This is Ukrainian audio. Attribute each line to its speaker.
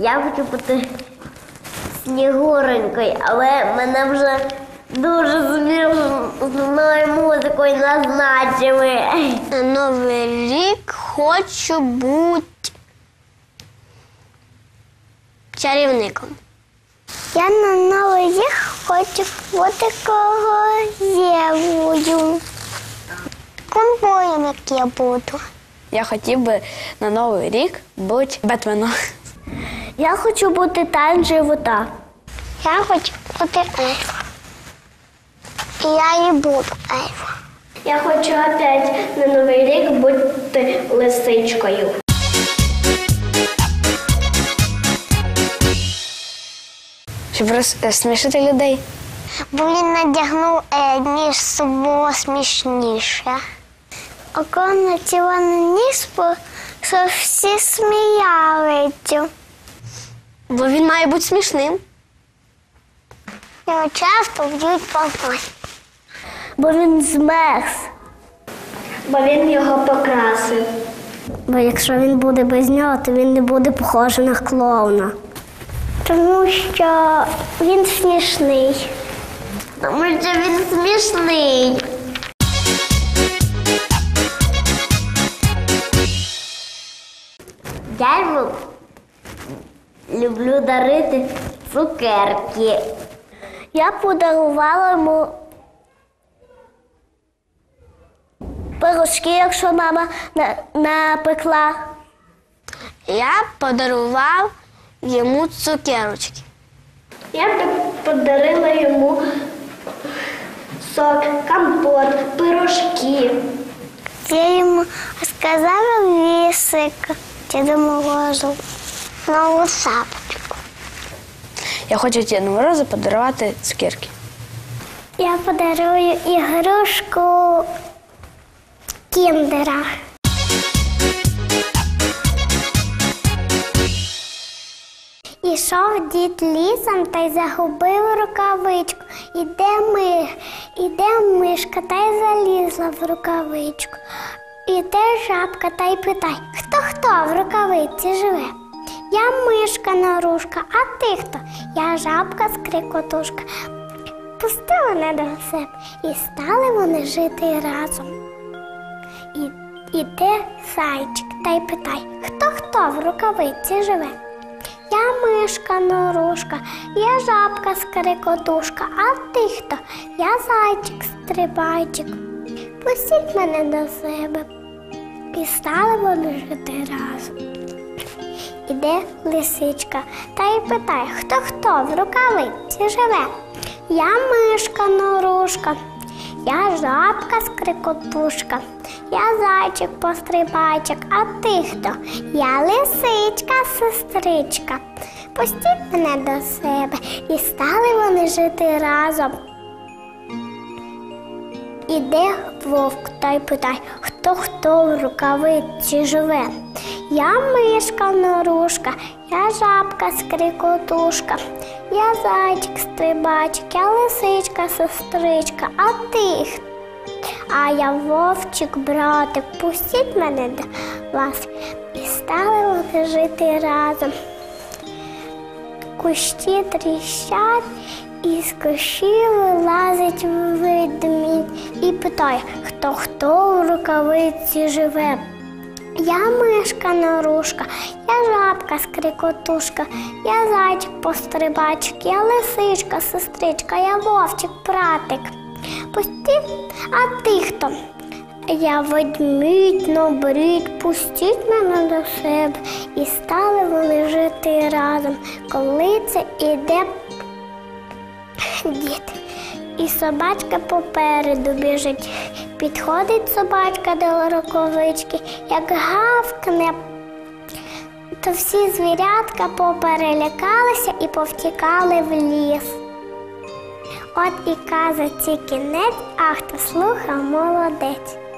Speaker 1: Я хочу бути снігуренькою, але мене вже дуже смішною музикою назначили.
Speaker 2: На Новий рік хочу бути чарівником. Я на Новий рік хочу бути королевою. Конвоєм, як я буду.
Speaker 3: Я хотів би на Новий рік бути Бетменом.
Speaker 2: Я хочу бути тайн живота. Я хочу бути ельфа. І я і буду ельфа.
Speaker 1: Я хочу опять на Новий рік бути лисичкою.
Speaker 3: Щоб розсмішити людей.
Speaker 2: Бо він надягнув е, ніж щоб було смішніше. Около цілого ніж, бо щоб всі сміялися. Бо він має бути смішним. Його часто б'ють по носі. Бо він змерз.
Speaker 1: Бо він його покрасив.
Speaker 2: Бо якщо він буде без нього, то він не буде похожий на клоуна. Тому що він смішний.
Speaker 1: Тому що він смішний. Йому люблю дарити цукерки.
Speaker 2: Я подарувала йому пирожки, якщо мама напекла. Я подарував йому цукерочки.
Speaker 1: Я подарила йому сок, компот, пирожки.
Speaker 2: Я йому сказала вісик Діду Морозу. Нову шапочку.
Speaker 3: Я хочу Діду Морозу подарувати цукерки.
Speaker 2: Я подарую ігрушку кіндера. Ішов дід лісом та й загубив рукавичку. Іде ми, іде мишка та й залізла в рукавичку. Іде жабка та й питає, хто хто в рукавиці живе? Я мишка нарушка, а ти хто? Я жабка скрикотушка. Пусти мене до себе. І стали вони жити разом. І, іде зайчик та й питає, хто хто в рукавиці живе? Я мишка норушка, я жабка скрикотушка, а ти хто? Я зайчик стрибайчик. Пустіть мене до себе. І стали вони жити разом. Іде лисичка та й питає, хто хто в рукавиці живе. Я мишка норушка, я жабка скрикотушка, я зайчик пострибайчик, а ти хто? Я лисичка, сестричка. Пустіть мене до себе і стали вони жити разом. Іде вовк та й питає, хто хто в рукавиці живе. Я мишка норушка, я жабка скрикотушка, я зайчик стрибачик, я лисичка сестричка, а ти? А я вовчик, братик, пустіть мене до вас. І стали жити разом. Кущі тріщать, і з кущів вилазить ведмідь і питає, хто хто в рукавиці живе. Я мишка нарушка, я жабка скрикотушка, я зайчик пострибачик, я лисичка, сестричка, я вовчик, братик. Пусти, а ти хто? Я ведмідь, нобрід, пустіть мене до себе. І стали вони жити разом, коли це іде дід. І собачка попереду біжить. Підходить собачка до роковички, як гавкне, то всі звірятка поперелякалися і повтікали в ліс. От і казаці кінець, а хто слухав молодець.